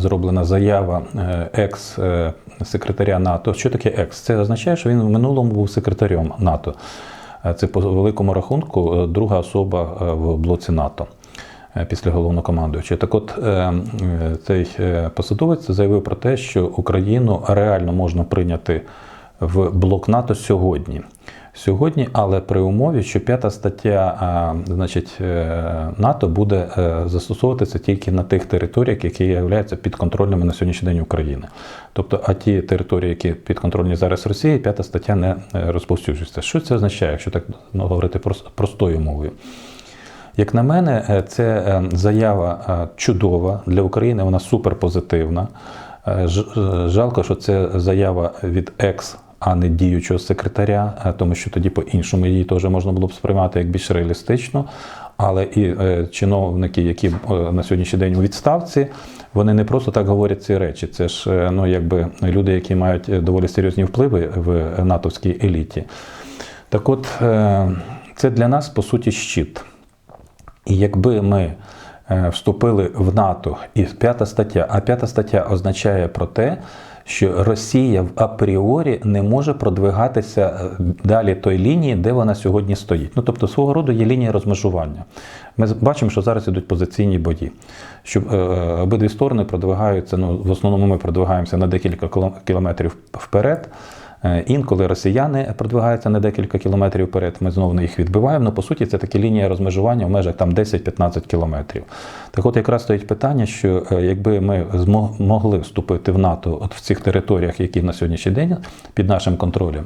зроблена заява е, екс-секретаря НАТО. Що таке екс? Це означає, що він в минулому був секретарем НАТО. Е, Це по великому рахунку е, друга особа в блоці НАТО після головнокомандуючого. Так от цей посадовець заявив про те, що Україну реально можна прийняти в блок НАТО сьогодні. Сьогодні, але при умові, що п'ята стаття значить, е, НАТО буде е, застосовуватися тільки на тих територіях, які являються підконтрольними на сьогоднішній день України. Тобто, а ті території, які підконтрольні зараз Росії, п'ята стаття не е, розповсюджується. Що це означає, якщо так ну, говорити прос- простою мовою? Як на мене, це заява чудова для України, вона суперпозитивна. Жалко, що це заява від екс, а не діючого секретаря, е, тому що тоді по-іншому її теж можна було б сприймати як більш реалістично. Але і е, чиновники, які е, на сьогоднішній день у відставці, вони не просто так говорять ці речі. Це ж ну, якби люди, які мають доволі серйозні впливи в натовській еліті. Так от, це для нас по суті щит. І якби ми вступили в НАТО і п'ята стаття, а п'ята стаття означає про те, що Росія в апріорі не може продвигатися е, далі той лінії, де вона сьогодні стоїть. Ну тобто свого роду є лінія розмежування. Ми бачимо, що зараз ідуть позиційні бої. Що е, обидві сторони продвигаються. Ну в основному ми продвигаємося на декілька кіло- кілометрів вперед. Е, Інколи росіяни продвигаються на декілька кілометрів вперед, ми знову їх відбиваємо. Ну, по суті, це такі лінії розмежування в межах там 10-15 кілометрів. Так от якраз стоїть питання, що е, якби ми змогли вступити в НАТО от в цих територіях, які на сьогоднішній день під нашим контролем,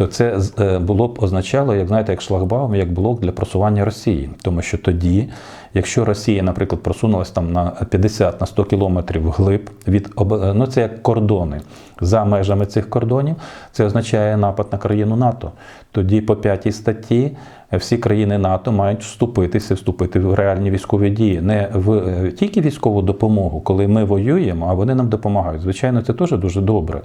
то це е, було б означало, як знаєте, як шлагбаум, як блок для просування Росії. Тому що тоді, якщо Росія, наприклад, просунулася там на 50 на 100 кілометрів вглиб від ну це як кордони. За межами цих кордонів це означає напад на країну НАТО. Тоді по п'ятій статті е, всі країни НАТО мають вступитися, вступити в реальні військові дії, не в е, тільки військову допомогу, коли ми воюємо, а вони нам допомагають. Звичайно, це теж дуже добре,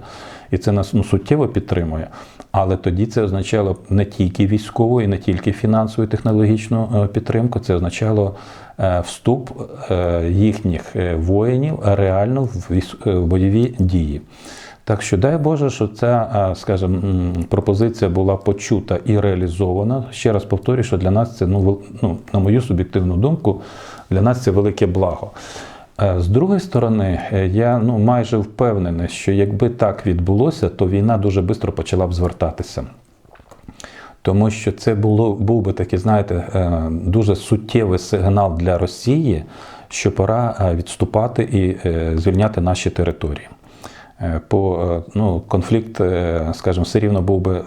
і це нас ну, суттєво підтримує. Але тоді це означало не тільки військову і не тільки фінансову і технологічну е, підтримку, це означало вступ е, їхніх е, воїнів реально в е, бойові дії. Так що дай Боже, що ця, е, скажімо, пропозиція була почута і реалізована. Ще раз повторюю, що для нас це, ну, ну, на мою суб'єктивну думку, для нас це велике благо. Е, З другої сторони, е, я ну, майже впевнений, що якби так відбулося, то війна дуже швидко почала б звертатися. Тому що це було, був би такий, знаєте, е, дуже суттєвий сигнал для Росії, що пора е, відступати і е, звільняти наші території. По ну, конфлікт, скажімо, все рівно був би,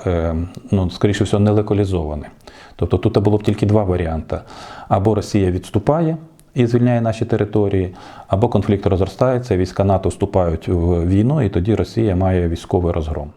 ну, скоріше всього, не локалізований. Тобто тут було б тільки два варіанти: або Росія відступає і звільняє наші території, або конфлікт розростається, війська НАТО вступають в війну, і тоді Росія має військовий розгром.